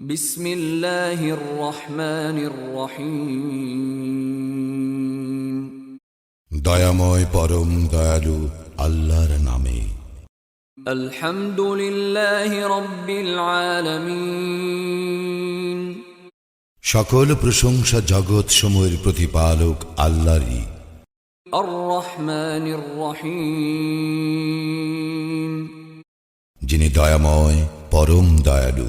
বিসমিল্লাহির রহমানির রহিম। দয়াময় পরম দয়ালু আল্লাহর নামে। আলহামদুলিল্লাহি রব্বিল আলামিন। সকল প্রশংসা জগৎ সময়ের প্রতিপালক আল্লাহরই। যিনি দয়াময় পরম দয়ালু।